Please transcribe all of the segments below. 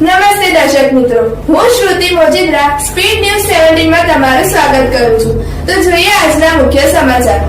નમસ્તે દર્શક મિત્રો. હું શ્રુતિ મોજીદ્રા, સ્પીડ ન્યૂઝ સેવન્ટીનમાં તમારું સ્વાગત કરું છું. તો જોઈએ આજના મુખ્ય સમાચાર.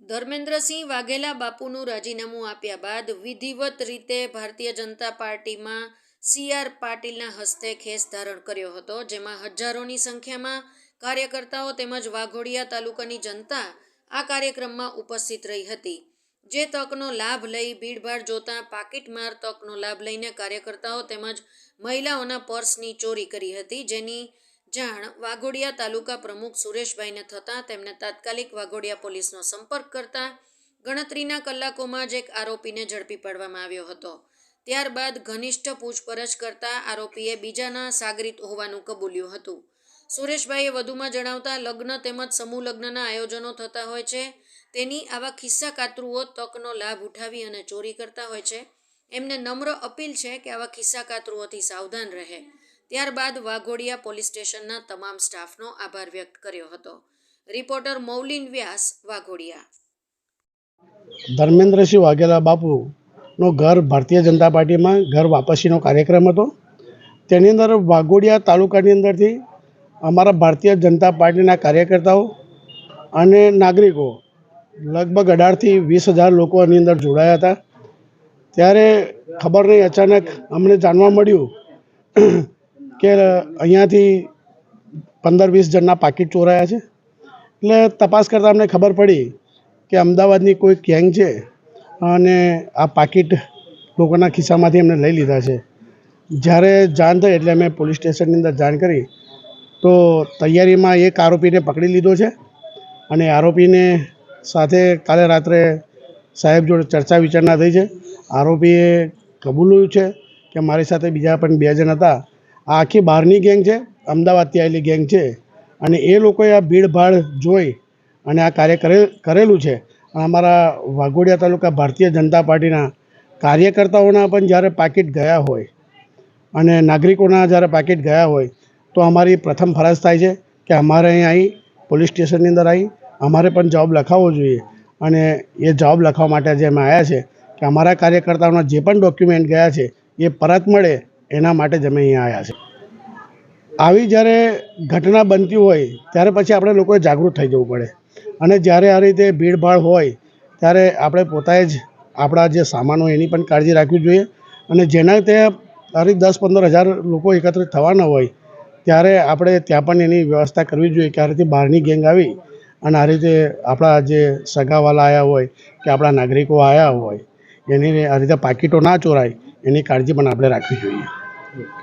ધર્મેન્દ્રસિંહ વાઘેલા બાપુનું રાજીનામું આપ્યા બાદ વિધિવત રીતે ભારતીય જનતા પાર્ટીમાં સી આર પાટીલના હસ્તે ખેસ ધારણ કર્યો હતો, જેમાં હજારોની સંખ્યામાં કાર્યકર્તાઓ તેમજ વાઘોડિયા તાલુકાની જનતા આ કાર્યક્રમમાં ઉપસ્થિત રહી હતી. જે તકનો લાભ લઈ ભીડભાડ જોતા પાકીટમાર તકનો લાભ લઈને કાર્યકર્તાઓ તેમજ મહિલાઓના પર્સની ચોરી કરી હતી. જેની જાણ વાઘોડિયા તાલુકા પ્રમુખ સુરેશભાઈને થતાં તેમને તાત્કાલિક વાઘોડિયા પોલીસનો સંપર્ક કરતા ગણતરીના કલાકોમાં જ એક આરોપીને ઝડપી પાડવામાં આવ્યો હતો. ત્યારબાદ ઘનિષ્ઠ પૂછપરછ કરતા આરોપીએ બીજાના સાગરીત હોવાનું કબૂલ્યું હતું. સુરેશભાઈએ વધુમાં જણાવતા, લગ્ન તેમજ સમૂહ લગ્નના આયોજનો થતા હોય છે. તેની આવા ખિસ્સા કાતરુઓ તકનો લાભ ઉઠાવી અને ચોરી કરતા હોય છે. એમને નમ્ર અપીલ છે કે આવા ખિસ્સા કાતરુઓથી સાવધાન રહે. ત્યારબાદ વાઘોડિયા પોલીસ સ્ટેશનના તમામ સ્ટાફનો આભાર વ્યક્ત કર્યો હતો. રિપોર્ટર મૌલિન વ્યાસ, વાઘોડિયા. ધર્મેન્દ્રસિંહ વાઘેલા બાપુનો ઘર ભારતીય જનતા પાર્ટીમાં ઘર વાપસીનો કાર્યક્રમ હતો. તેની અંદર વાઘોડિયા તાલુકાની અંદરથી અમારા ભારતીય જનતા પાર્ટીના કાર્યકર્તાઓ અને નાગરિકો લગભગ અઢારથી વીસ હજાર લોકો આની અંદર જોડાયા હતા. ત્યારે ખબર નહીં, અચાનક અમને જાણવા મળ્યું કે અહીંયાથી પંદર વીસ જણના પાકીટ ચોરાયા છે. એટલે તપાસ કરતાં અમને ખબર પડી કે અમદાવાદની કોઈ ગેંગ છે અને આ પાકીટ લોકોના ખિસ્સામાંથી અમને લઈ લીધા છે. જ્યારે જાણ થઈ એટલે અમે પોલીસ સ્ટેશનની અંદર જાણ કરી તો તૈયારીમાં એક આરોપીને પકડી લીધો છે અને આરોપીને સાથે કાલે રાત્રે સાહેબ જોડે ચર્ચા વિચારણા થઈ છે. આરોપીએ કબૂલ્યું છે કે મારી સાથે બીજા પણ બે જણ હતા. આ આખી બહારની ગેંગ છે, અમદાવાદથી આવેલી ગેંગ છે. અને એ લોકોએ આ ભીડભાડ જોઈ અને આ કાર્ય કરે, કરેલું છે. અમારા વાઘોડિયા તાલુકા ભારતીય જનતા પાર્ટીના કાર્યકર્તાઓના પણ જ્યારે પાકીટ ગયા હોય અને નાગરિકોના જ્યારે પાકીટ ગયા હોય, તો અમારી પ્રથમ ફરજ થાય છે કે અમારે અહીં આવી પોલીસ સ્ટેશનની અંદર આવી અમારે પણ જવાબ લખાવવો જોઈએ. અને એ જવાબ લખવા માટે જે અમે આવ્યા છે, કે અમારા કાર્યકર્તાઓના જે પણ ડોક્યુમેન્ટ ગયા છે, એ પરત મળે, એના માટે જ અમે અહીંયા આવ્યા છે. આવી જ્યારે ઘટના બનતી હોય, ત્યારે પછી આપણે લોકોએ જાગૃત થઈ જવું પડે. અને જ્યારે આ રીતે ભીડભાડ હોય, ત્યારે આપણે પોતાએ જ આપણા જે સામાન હોય, એની પણ કાળજી રાખવી જોઈએ. અને જેના તે આ દસ પંદર હજાર લોકો એકત્રિત થવાના હોય, ત્યારે આપણે ત્યાં પણ એની વ્યવસ્થા કરવી જોઈએ ક્યારેથી બહારની ગેંગ આવી અને આ રીતે આપણા જે સગાવાલા આવ્યા હોય કે આપણા નાગરિકો આવ્યા હોય, એની આ રીતે પાકીટો ના ચોરાય, એની કાળજી પણ આપણે રાખવી જોઈએ.